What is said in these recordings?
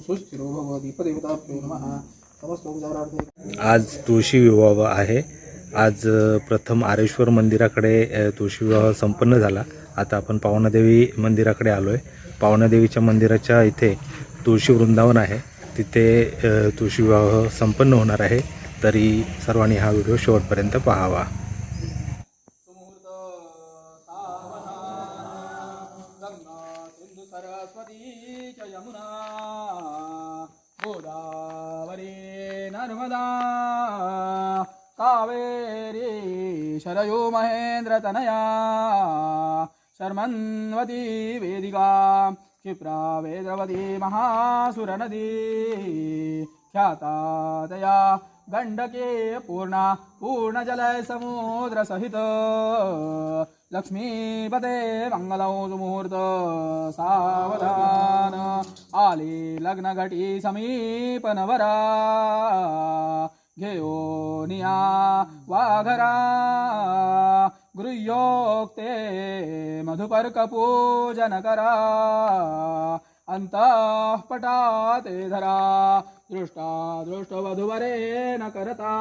सुस्थिरो भव दीपदेवताभ्यो नमः समस्तोपचारार्थे आज तुळशी विवाह आहे. आज प्रथम आरेश्वर मंदिराकडे तुळशी विवाह संपन्न झाला. आता आपण पावनादेवी मंदिराकडे आलो आहे पावनादेवीच्या मंदिराच्या इथे तुळशी वृंदावन आहे. तिथे अ, तुळशी विवाह संपन्न होणार आहे. तरी सर्वांनी हा व्हिडिओ शेवटपर्यंत पाहावा. सुमुहूर्त सरस्वती च यमुना नर्मदा कावेरी शरयो महेन्द्रतनया शर्मन्वती वेदिका। क्षिप्रा वेद्रवती महासुरनदी ख्याता तया गण्डके पूर्णा पूर्णजलसमुद्रसहित लक्ष्मीपदे सहित। लक्ष्मीपते सुमुहूर्त सावधान। आली लग्नघटी समीपनवरा। निया वाघरा। गृह्योक्ते मधुपर्कपूजन करा अंतःपटाते धरा दृष्टा दृष्टवधुवरे न करता।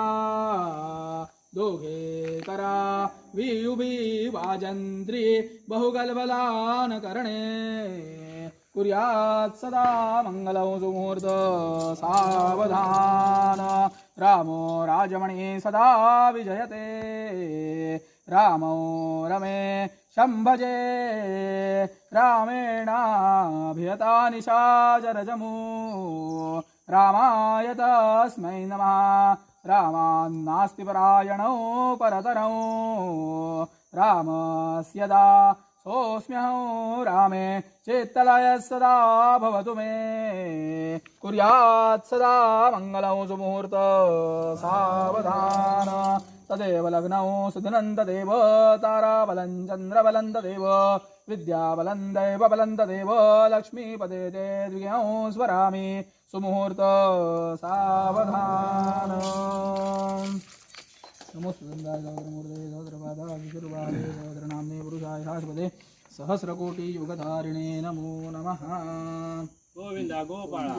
दोघे करा वियुबी वाजन्त्री बहुगल्बलान करणे कुर्यात् सदा मङ्गलौ सुमुहूर्त सावधान। रामो राजमणि सदा विजयते। रामो रमे शम्भजे। रामेणाभियता निशाचरजमू रामाय तस्मै नमः। रामान्नास्ति परायणौ परतरौ। रामस्य दा रामे चेत्तलय सदा भवतु मे। कुर्यात् सदा मङ्गलौ सुमुहूर्त सावधान। तदेव लग्नौ सुधनन्ददेव तदेव चन्द्रबलन्ददेव चन्द्रबलं तदेव विद्याबलं लक्ष्मीपदे ते द्विगौ स्वरामि सुमुहूर्त सावधान। नमो सुगंधाय सहोदरमूर्ते सहोदरपादा विशुर्वादे सहोदरनाम्ने पुरुषाय शाश्वते सहस्रकोटियुगधारिणे नमो नमः गोविंदा गोपाळा